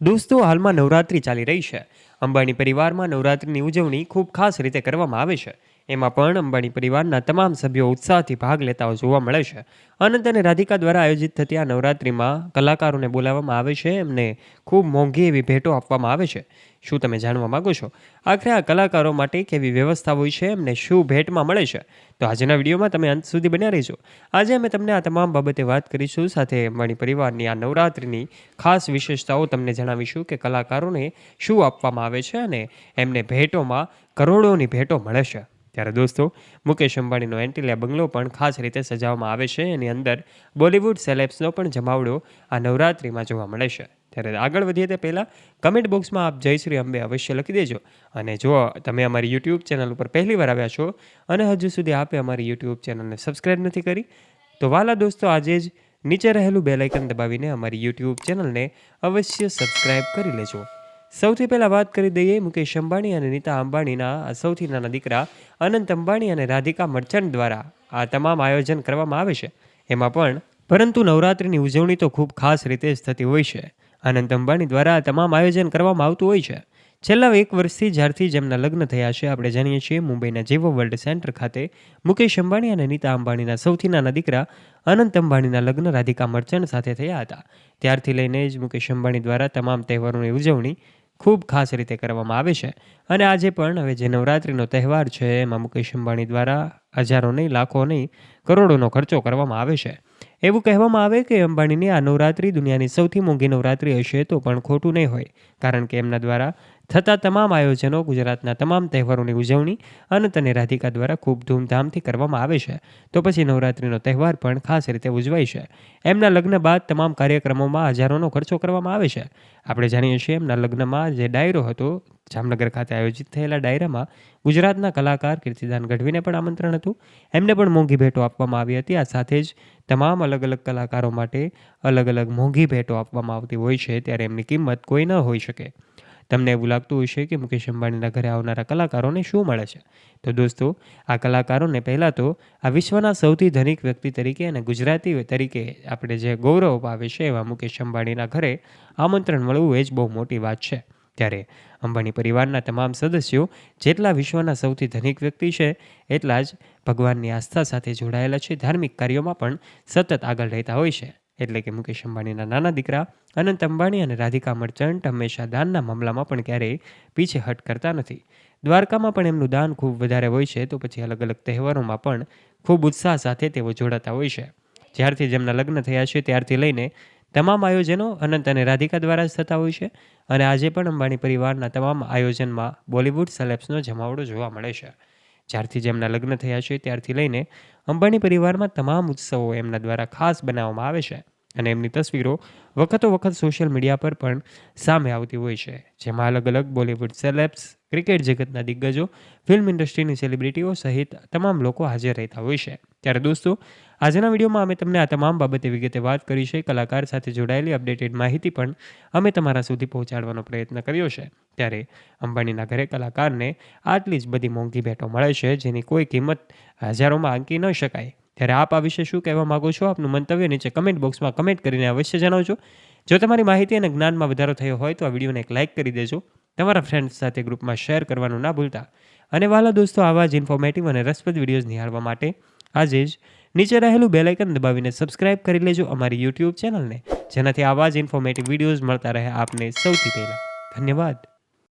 દોસ્તો, હાલમાં નવરાત્રિ ચાલી રહી છે. અંબાણી પરિવારમાં નવરાત્રિની ઉજવણી ખૂબ ખાસ રીતે કરવામાં આવે છે. એમાં પણ અંબાણી પરિવારના તમામ સભ્યો ઉત્સાહથી ભાગ લેતા જોવા મળે છે. અનંત અને રાધિકા દ્વારા આયોજિત થતી આ નવરાત્રિમાં કલાકારોને બોલાવવામાં આવે છે. એમને ખૂબ મોંઘી એવી ભેટો આપવામાં આવે છે. શું તમે જાણવા માગો છો? આખરે આ કલાકારો માટે કેવી વ્યવસ્થા હોય છે? એમને શું ભેટમાં મળે છે? તો આજના વિડીયોમાં તમે અંત સુધી બન્યા રહીજો. આજે અમે તમને આ તમામ બાબતે વાત કરીશું. સાથે અંબાણી પરિવારની આ નવરાત્રિની ખાસ વિશેષતાઓ તમને જણાવીશું કે કલાકારોને શું આપવામાં આવે છે અને એમને ભેટોમાં કરોડોની ભેટો મળે છે. ત્યારે દોસ્તો, મુકેશ અંબાણીનો એન્ટીલિયા બંગલો પણ ખાસ રીતે સજાવવામાં આવે છે. એની અંદર બોલિવૂડ સેલેબ્સનો પણ જમાવડો આ નવરાત્રિમાં જોવા મળે છે. ત્યારે આગળ વધીએ તે પહેલાં કમેન્ટ બોક્સમાં આપ જય શ્રી અંબે અવશ્ય લખી દેજો. અને જો તમે અમારી યુટ્યુબ ચેનલ ઉપર પહેલી વાર આવ્યા છો અને હજુ સુધી આપે અમારી યુટ્યુબ ચેનલને સબસ્ક્રાઈબ નથી કરી, તો વાલા દોસ્તો, આજે જ નીચે રહેલું બેલ આઇકન દબાવીને અમારી યુટ્યુબ ચેનલને અવશ્ય સબસ્ક્રાઈબ કરી લેજો. સૌથી પહેલાં વાત કરી દઈએ મુકેશ અંબાણી અને નીતા અંબાણીના સૌથી નાના દીકરા અનંત અંબાણી અને રાધિકા મર્ચન્ટ દ્વારા આ તમામ આયોજન કરવામાં આવે છે. એમાં પણ પરંતુ નવરાત્રિની ઉજવણી તો ખૂબ ખાસ રીતે જ થતી હોય છે. અનંત અંબાણી દ્વારા આ તમામ આયોજન કરવામાં આવતું હોય છે. છેલ્લા એક વર્ષથી જ્યારથી જેમના લગ્ન થયા છે, આપણે જાણીએ છીએ મુંબઈના જેવો વર્લ્ડ સેન્ટર ખાતે મુકેશ અંબાણી અને નીતા અંબાણીના સૌથી નાના દીકરા અનંત અંબાણીના લગ્ન રાધિકા મર્ચન્ટ સાથે થયા હતા. ત્યારથી લઈને જ મુકેશ અંબાણી દ્વારા તમામ તહેવારોની ઉજવણી ખૂબ ખાસ રીતે કરવામાં આવે છે. અને આજે પણ હવે જે નવરાત્રિનો તહેવાર છે, એમાં મુકેશ અંબાણી દ્વારા હજારો નહીં, લાખો નહીં, કરોડોનો ખર્ચો કરવામાં આવે છે. એવું કહેવામાં આવે કે અંબાણીની આ નવરાત્રિ દુનિયાની સૌથી મોંઘી નવરાત્રિ હશે તો પણ ખોટું નહીં હોય, કારણ કે એમના દ્વારા થતા તમામ આયોજનો ગુજરાતના તમામ તહેવારોની ઉજવણી અનંત અને રાધિકા દ્વારા ખૂબ ધૂમધામથી કરવામાં આવે છે. તો પછી નવરાત્રિનો તહેવાર પણ ખાસ રીતે ઉજવાય છે. એમના લગ્ન બાદ તમામ કાર્યક્રમોમાં હજારોનો ખર્ચો કરવામાં આવે છે. આપણે જાણીએ છીએ એમના લગ્નમાં જે ડાયરો હતો, જામનગર ખાતે આયોજિત થયેલા ડાયરામાં ગુજરાતના કલાકાર કીર્તિદાન ગઢવીને પણ આમંત્રણ હતું. એમને પણ મોંઘી ભેટો આપવામાં આવી હતી. આ સાથે જ તમામ અલગ અલગ કલાકારો માટે અલગ અલગ મોંઘી ભેટો આપવામાં આવતી હોય છે, ત્યારે એમની કિંમત કોઈ ન હોઈ શકે. તમને એવું લાગતું હશે કે મુકેશ અંબાણીના ઘરે આવનારા કલાકારોને શું મળે છે? તો દોસ્તો, આ કલાકારોને પહેલાં તો આ વિશ્વના સૌથી ધનિક વ્યક્તિ તરીકે અને ગુજરાતી તરીકે આપણે જે ગૌરવ પાવે છે એવા મુકેશ અંબાણીના ઘરે આમંત્રણ મળવું એ જ બહુ મોટી વાત છે. ત્યારે અંબાણી પરિવારના તમામ સદસ્યો જેટલા વિશ્વના સૌથી ધનિક વ્યક્તિ છે, એટલા જ ભગવાનની આસ્થા સાથે જોડાયેલા છે. ધાર્મિક કાર્યોમાં પણ સતત આગળ રહેતા હોય છે. એટલે કે મુકેશ અંબાણીના નાના દીકરા, અનંત અંબાણી અને રાધિકા મર્ચન્ટ હંમેશા દાનના મામલામાં પણ ક્યારેય પીછેહટ કરતા નથી. દ્વારકામાં પણ એમનું દાન ખૂબ વધારે હોય છે, તો પછી અલગ અલગ તહેવારોમાં પણ ખૂબ ઉત્સાહ સાથે તેઓ જોડાતા હોય છે. જ્યારથી જેમના લગ્ન થયા છે, ત્યારથી લઈને તમામ આયોજનો અનંત અને રાધિકા દ્વારા જ થતા હોય છે અને આજે પણ અંબાણી પરિવારના તમામ આયોજનમાં બોલિવૂડ સેલેબ્સનો જમાવડો જોવા મળે છે. જ્યારથી જેમના લગ્ન થયા છે ત્યારથી લઈને અંબાણી પરિવારમાં તમામ ઉત્સવો એમના દ્વારા ખાસ બનાવવામાં આવે છે અને એમની તસવીરો વખતો વખત સોશિયલ મીડિયા પર પણ સામે આવતી હોય છે. જેમાં અલગ અલગ બોલિવૂડ સેલેબ્સ, ક્રિકેટ જગતના દિગ્ગજો, ફિલ્મ ઇન્ડસ્ટ્રીની સેલિબ્રિટીઓ સહિત તમામ લોકો હાજર રહેતા હોય છે. ત્યારે દોસ્તો આજના વિડીયોમાં અમે તમને આ તમામ બાબતે વિગતે વાત કરી છે, કલાકાર સાથે જોડાયેલી અપડેટેડ માહિતી પણ અમે તમારા સુધી પહોંચાડવાનો પ્રયત્ન કર્યો છે. ત્યારે અંબાણીના ઘરે કલાકારને આટલી જ બધી મોંઘી ભેટો મળે છે, જેની કોઈ કિંમત હજારોમાં આંકી ન શકાય. ત્યારે આપ આ વિશે શું કહેવા માગો છો? આપનું મંતવ્ય નીચે કમેન્ટ બોક્સમાં કમેન્ટ કરીને અવશ્ય જણાવજો. જો તમારી માહિતી અને જ્ઞાનમાં વધારો થયો હોય તો આ વિડીયોને એક લાઇક કરી દેજો. તમારા ફ્રેન્ડ્સ સાથે ગ્રુપમાં શેર કરવાનું ના ભૂલતા. અને વાલા દોસ્તો, આવા જ ઇન્ફોર્મેટિવ અને રસપ્રદ વિડીયોઝ નિહાળવા માટે આજે જ નીચે રહેલું બેલાઇકન દબાવીને સબસ્ક્રાઇબ કરી લેજો અમારી યુટ્યુબ ચેનલને જેનાથી આવા જ ઇન્ફોર્મેટિવ વિડીયોઝ મળતા રહે આપને સૌથી પહેલાં. ધન્યવાદ.